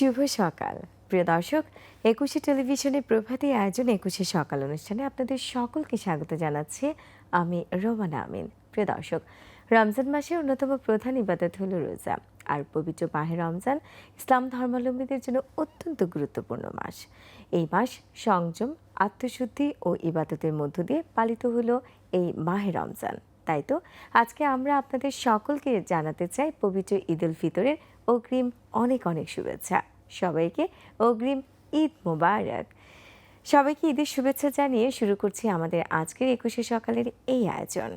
শুভ সকাল। প্রিয় দর্শক, একুশে টেলিভিশনের প্রভাতী আয়োজন একুশে সকাল অনুষ্ঠানে আপনাদের সকলকে স্বাগত জানাচ্ছি আমি রোমানা আমিন। প্রিয় দর্শক, রমজান মাসের অন্যতম প্রধান ইবাদত হলো রোজা। আর পবিত্র মাহে রমজান ইসলাম ধর্মাবলম্বীদের জন্য অত্যন্ত গুরুত্বপূর্ণ মাস। এই মাস সংযম, আত্মশুদ্ধি ও ইবাদতের মধ্য দিয়ে পালিত হলো এই মাহে রমজান। তাই তো, আজকে আমরা আপনাদের সকলকে জানাতে চাই পবিত্র ঈদ উল ফিতরের অগ্রিম অনেক অনেক শুভেচ্ছা। সবাইকে অগ্রিম ঈদ মোবারক। সবাইকে ঈদের শুভেচ্ছা জানিয়ে শুরু করছি আমাদের আজকের একুশে সকালের এই আয়োজন।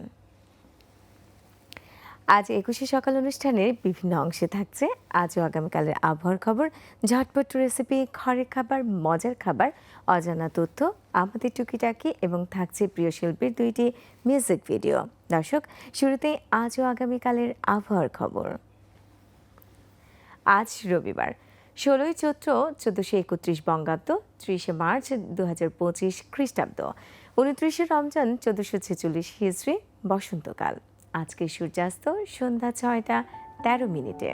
আজ একুশে সকাল অনুষ্ঠানের বিভিন্ন অংশে থাকছে। আজ ও আগামীকালের আবহাওয়ার খবর, ঝটপট রেসিপি, ঘরের খাবার, মজার খাবার, অজানা তথ্য, আমাদের টুকিটাকি এবং থাকছে প্রিয় শিল্পীর দুইটি মিউজিক ভিডিও। দর্শক শুরুতেই আজ ও আগামীকালের আবহাওয়ার খবর। আজ রবিবার ষোলোই চৈত্র চোদ্দোশো একত্রিশ বঙ্গাব্দ, ত্রিশে মার্চ দু হাজার পঁচিশ খ্রিস্টাব্দ, উনত্রিশে রমজান চোদ্দোশো ছেচল্লিশ হিজড়ি, বসন্তকাল। আজকে সূর্যাস্ত সন্ধ্যা ছয়টা তেরো মিনিটে।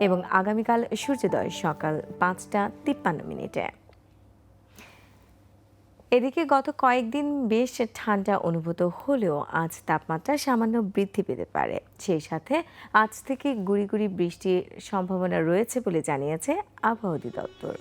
এবং আগামীকাল সূর্যোদয় সকাল পাঁচটা তিপ্পান্ন মিনিটে। এদিকে গত কয়েকদিন বেশ ঠান্ডা অনুভূত হলেও আজ তাপমাত্রা সামান্য বৃদ্ধি পেতে পারে। সেই সাথে আজ থেকে গুড়ি গুড়ি বৃষ্টির সম্ভাবনা রয়েছে বলে জানিয়েছে আবহাওয়া অধিদপ্তর।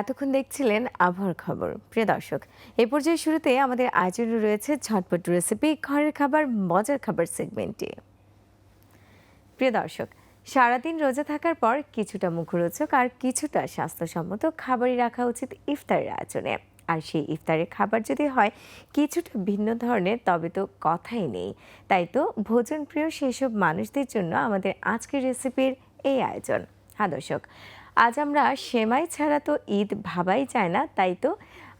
এতক্ষণ দেখছিলেন আবহাওয়ার খবর। প্রিয় দর্শক, এ পর্যায়ে শুরুতে আমাদের আয়োজনে রয়েছে ঝটপট রেসিপি ঘরের খাবার, মজার খাবার সেগমেন্টে প্রিয় দর্শক, সারাদিন রোজা থাকার পর কিছুটা মুখরোচক আর কিছুটা স্বাস্থ্যসম্মত খাবারই রাখা উচিত ইফতারের আয়োজনে। আর সেই ইফতারের খাবার যদি হয় কিছুটা ভিন্ন ধরনের, তবে তো কথাই নেই। তাই তো ভোজন প্রিয় সেসব মানুষদের জন্য আমাদের আজকের রেসিপির এই আয়োজন। হ্যাঁ দর্শক আজ আমরা সেমাই ছাড়া তো ঈদ ভাবাই যায় না, তাই তো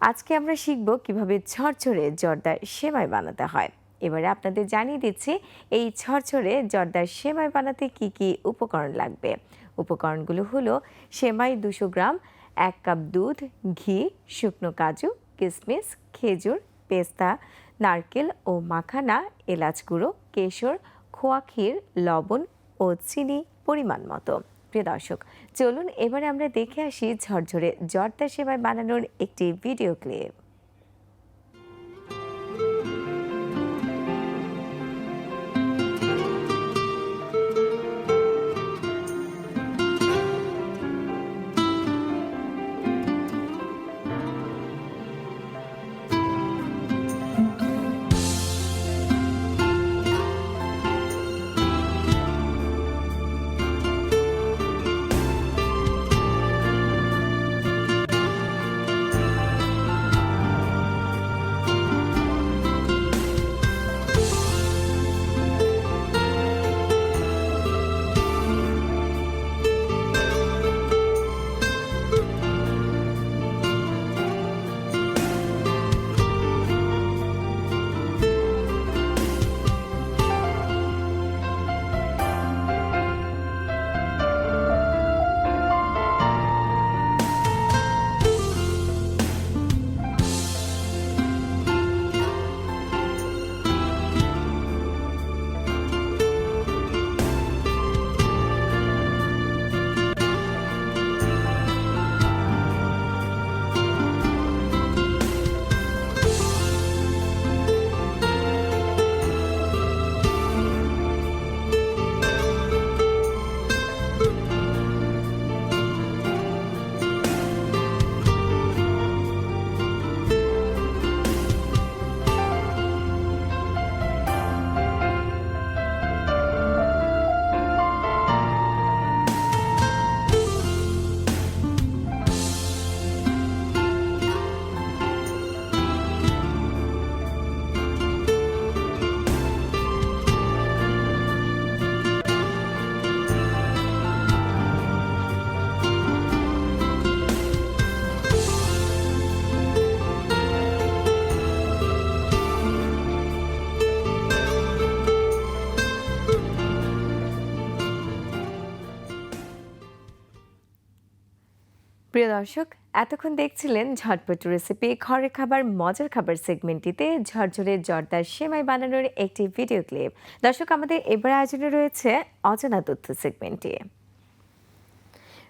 আজকে আমরা শিখব কীভাবে ঝরঝরে জর্দার সেমাই বানাতে হয়। এবারে আপনাদের জানিয়ে দিচ্ছি, এই ঝরঝরে জর্দার সেমাই বানাতে কি কি উপকরণ লাগবে? উপকরণগুলো হলো সেমাই দুশো গ্রাম, এক কাপ দুধ, ঘি, শুকনো কাজু কিশমিশ খেজুর, পেস্তা, নারকেল ও মাখানা, এলাচ গুঁড়ো, কেশর, খোয়া ক্ষীর, লবণ ও চিনি পরিমাণ মতো। প্রিয় দর্শক চলুন এবারে আমরা দেখে আসি ঝরঝরে জর্দা সেবায় বানানোর একটি ভিডিও ক্লিপ প্রিয় দর্শক, এতক্ষণ দেখছিলেন ঝটপট রেসিপি ঘরের খাবার, মজার খাবার সেগমেন্টটিতে ঝরঝরে জর্দার সেমাই বানানোর একটি ভিডিও ক্লিপ দর্শক, আমাদের এবার আয়োজনে রয়েছে অজানা তথ্য সেগমেন্টটি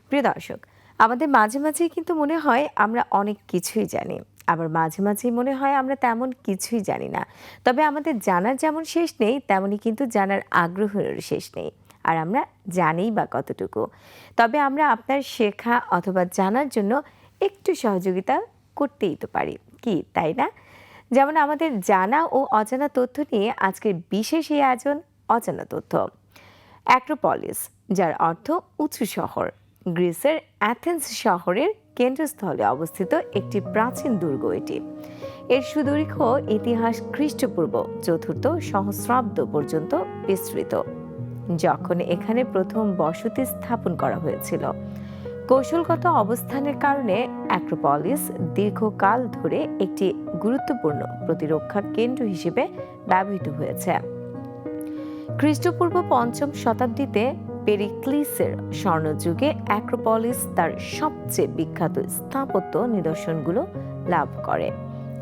প্রিয় দর্শক, আমাদের মাঝে মাঝেই কিন্তু মনে হয় আমরা অনেক কিছুই জানি। আবার মাঝে মাঝেই মনে হয় আমরা তেমন কিছুই জানি না। তবে আমাদের জানার যেমন শেষ নেই, তেমনই কিন্তু জানার আগ্রহেরও শেষ নেই। আর আমরা জানিই বা কতটুকু। তবে আমরা আপনার শেখা অথবা জানার জন্য একটু সহযোগিতা করতেই তো পারি। কি, তাই না? যেমন আমাদের জানা ও অজানা তথ্য নিয়ে আজকের বিশেষ এই আয়োজন অজানা তথ্য। অ্যাক্রোপলিস, যার অর্থ উঁচু শহর। গ্রিসের অ্যাথেন্স শহরের কেন্দ্রস্থলে অবস্থিত একটি প্রাচীন দুর্গ এটি। এর সুদীর্ঘ ইতিহাস খ্রিস্টপূর্ব চতুর্থ সহস্রাব্দ পর্যন্ত বিস্তৃত। যখন এখানে প্রথম বসতি স্থাপন করা হয়েছিল। কৌশলগত অবস্থানের কারণে অ্যাক্রোপলিস দীর্ঘকাল ধরে একটি গুরুত্বপূর্ণ প্রতিরক্ষা কেন্দ্র হিসেবে ব্যবহৃত হয়েছে। খ্রিস্টপূর্ব পঞ্চম শতাব্দীতে পেরিক্লিসের স্বর্ণযুগে অ্যাক্রোপলিস তার সবচেয়ে বিখ্যাত স্থাপত্য নিদর্শনগুলো লাভ করে।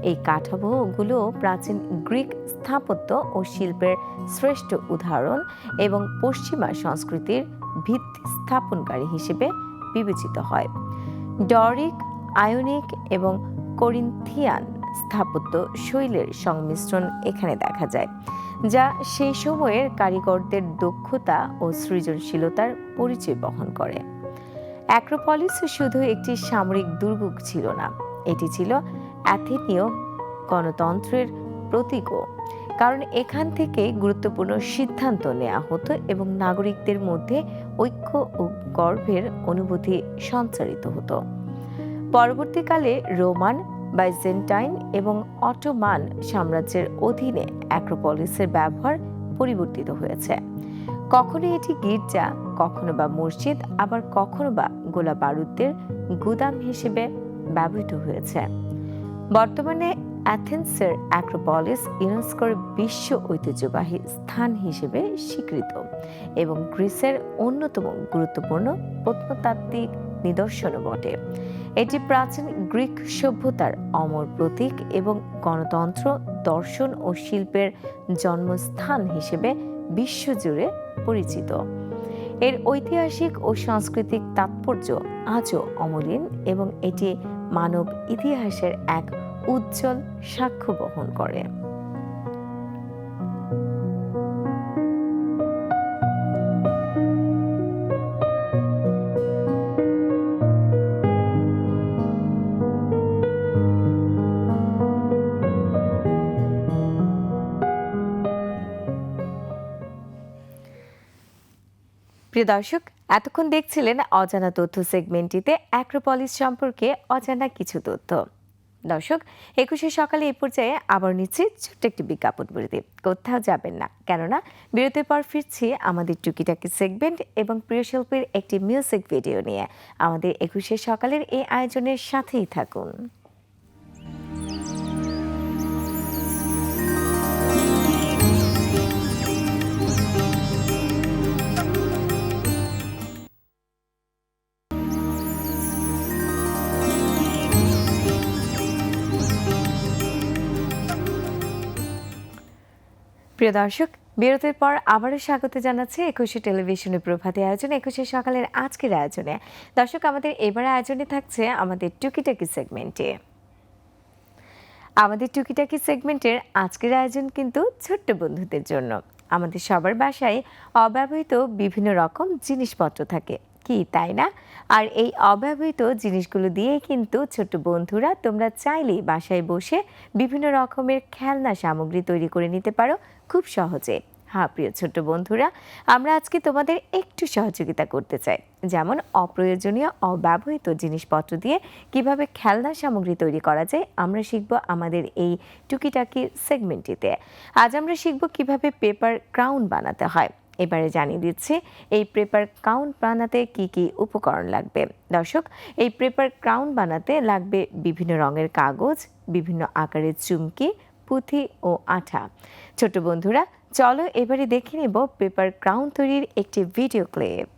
এই কাঠামোগুলো প্রাচীন গ্রিক স্থাপত্য ও শিল্পের শ্রেষ্ঠ উদাহরণ এবং পশ্চিমা সংস্কৃতির ভিত্তি স্থাপনকারী হিসেবে বিবেচিত হয়। ডরিক, আয়নিক এবং করিন্থিয়ান স্থাপত্য শৈলের সংমিশ্রণ এখানে দেখা যায়, যা সেই সময়ের কারিগরদের দক্ষতা ও সৃজনশীলতার পরিচয় বহন করে। অ্যাক্রোপলিস শুধু একটি সামরিক দুর্গ ছিল না, এটি ছিল অ্যাথেনীয় গণতন্ত্রের প্রতীকও। কারণ এখান থেকে গুরুত্বপূর্ণ সিদ্ধান্ত নেওয়া হতো এবং নাগরিকদের মধ্যে ঐক্য ও গর্বের অনুভূতি সঞ্চারিত হতো। পরবর্তীকালে রোমান, বাইজেন্টাইন এবং অটোমান সাম্রাজ্যের অধীনে অ্যাক্রোপলিসের ব্যবহার পরিবর্তিত হয়েছে। কখনো এটি গির্জা, কখনো বা মসজিদ, আবার কখনো বা গোলা বারুদের গুদাম হিসেবে ব্যবহৃত হয়েছে। বর্তমানে অ্যাথেন্সের অ্যাক্রোপলিস ইউনেস্কোর বিশ্ব ঐতিহ্যবাহী স্থান হিসেবে স্বীকৃত এবং গ্রিসের অন্যতম গুরুত্বপূর্ণ প্রত্নতাত্ত্বিক নিদর্শনও বটে। এটি প্রাচীন গ্রিক সভ্যতার অমর প্রতীক এবং গণতন্ত্র, দর্শন ও শিল্পের জন্মস্থান হিসেবে বিশ্বজুড়ে পরিচিত। এর ঐতিহাসিক ও সাংস্কৃতিক তাৎপর্য আজও অমলিন এবং এটি মানব ইতিহাসের এক উজ্জ্বল সাক্ষ্য বহন করে। প্রিয় দর্শক এতক্ষণ দেখছিলেন অজানা তথ্য সেগমেন্টটিতে অ্যাক্রোপলিস সম্পর্কে অজানা কিছু তথ্য। দর্শক, একুশে সকালে এই পর্যায়ে আবার নিচ্ছি ছোট্ট একটি বিজ্ঞাপন বিরতি। কোথাও যাবেন না, কেননা বিরতির পর ফিরছি আমাদের টুকিটাকি সেগমেন্ট এবং প্রিয় শিল্পীর একটি মিউজিক ভিডিও নিয়ে। আমাদের একুশে সকালের এই আয়োজনের সাথেই থাকুন। প্রিয় দর্শক, বিরতির পর আবারও স্বাগত জানাচ্ছি একুশে টেলিভিশনের প্রভাতী আয়োজন, একুশে সকালের আজকের আয়োজনে। দর্শক, আমাদের এবার আয়োজনে থাকছে আমাদের টুকিটাকি সেগমেন্টে। আমাদের টুকিটাকি সেগমেন্টের আজকের আয়োজন কিন্তু ছোট্ট বন্ধুদের জন্য। আমাদের সবার বাসায় অব্যবহৃত বিভিন্ন রকম জিনিসপত্র থাকে। কি, তাই না? আর এই অব্যবহৃত জিনিসগুলো দিয়ে কিন্তু ছোট্ট বন্ধুরা তোমরা চাইলেই বাসায় বসে বিভিন্ন রকমের খেলনা সামগ্রী তৈরি করে নিতে পারো খুব সহজে। হ্যাঁ প্রিয় ছোট্ট বন্ধুরা, আমরা আজকে তোমাদের একটু সহযোগিতা করতে চাই। যেমন অপ্রয়োজনীয় অব্যবহৃত জিনিসপত্র দিয়ে কীভাবে খেলনা সামগ্রী তৈরি করা যায়, আমরা শিখব আমাদের এই টুকিটাকি সেগমেন্টটিতে। আজ আমরা শিখব কীভাবে পেপার ক্রাউন বানাতে হয়। এবারে জানিয়ে দিচ্ছি, এই পেপার ক্রাউন বানাতে কি কি উপকরণ লাগবে? দর্শক, এই পেপার ক্রাউন বানাতে লাগবে বিভিন্ন রঙের কাগজ, বিভিন্ন আকারের চুমকি, পুঁথি ও আঠা। ছোট বন্ধুরা, চলো এবারে দেখে নেব পেপার ক্রাউন তৈরির একটি ভিডিও ক্লিপ।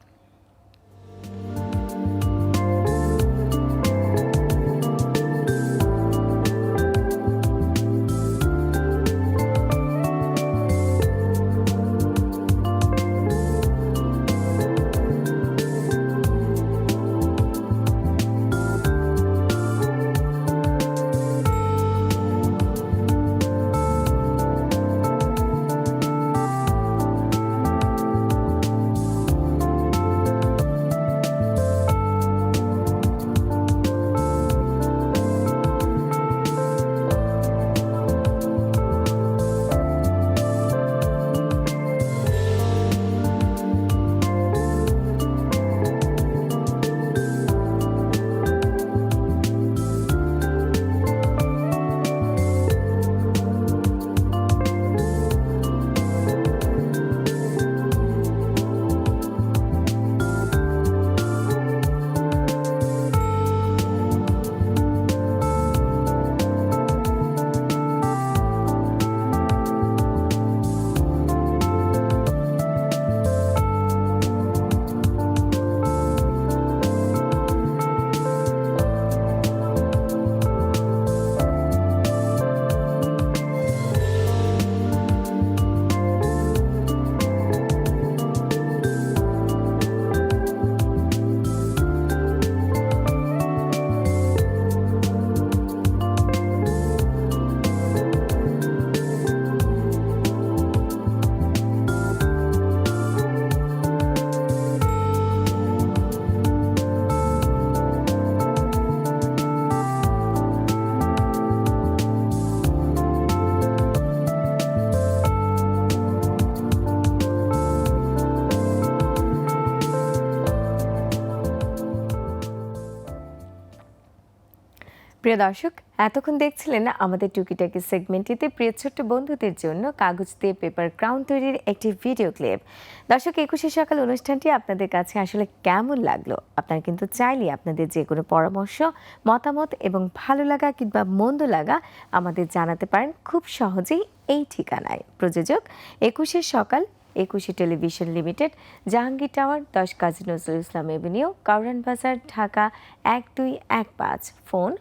প্রিয় দর্শক, এতক্ষণ দেখছিলেন আমাদের টুকিটাকি সেগমেন্টটিতে প্রিয় ছোট্ট বন্ধুদের জন্য কাগজ দিয়ে পেপার ক্রাউন তৈরির একটি ভিডিও ক্লিপ। দর্শক, একুশে সকাল অনুষ্ঠানটি আপনাদের কাছে আসলে কেমন লাগল? আপনারা কিন্তু চাইলে আপনাদের যে কোনো পরামর্শ, মতামত এবং ভালো লাগা কিংবা মন্দ লাগা আমাদের জানাতে পারেন খুব সহজেই এই ঠিকানায়। প্রযোজক, একুশে সকাল একুশে টেলিভিশন লিমিটেড, জাহাঙ্গীর টাওয়ার, দশ কাজী নজরুল ইসলাম এভিনিউ, কাউরান বাজার, ঢাকা এক দুই এক পাঁচ, ফোন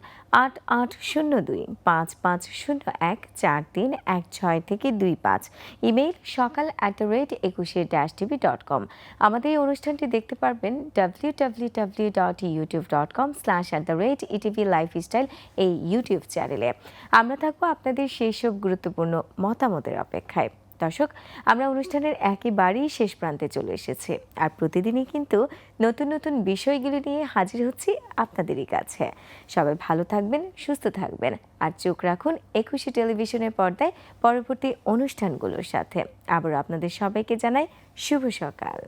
আট আট শূন্য দুই, পাঁচ পাঁচ শূন্য এক চার তিন এক ছয় থেকে দুই পাঁচ, ইমেইল সকাল at the rate Ekushey dash TV dot com. আমাদের এই অনুষ্ঠানটি দেখতে পারবেন W W W dot YouTube dot com slash at the rate ETV lifestyle এই ইউটিউব চ্যানেলে। আমরা থাকব আপনাদের সেই সব গুরুত্বপূর্ণ মতামতের অপেক্ষায়। দর্শক, আমরা অনুষ্ঠানের একেবারেই শেষ প্রান্তে চলে এসেছি। আর প্রতিদিনই কিন্তু নতুন নতুন বিষয়গুলি নিয়ে হাজির হচ্ছি আপনাদেরই কাছে। সবাই ভালো থাকবেন, সুস্থ থাকবেন। আর চোখ রাখুন একুশে টেলিভিশনের পর্দায় পরবর্তী অনুষ্ঠানগুলোর সাথে। আবার আপনাদের সবাইকে জানাই শুভ সকাল।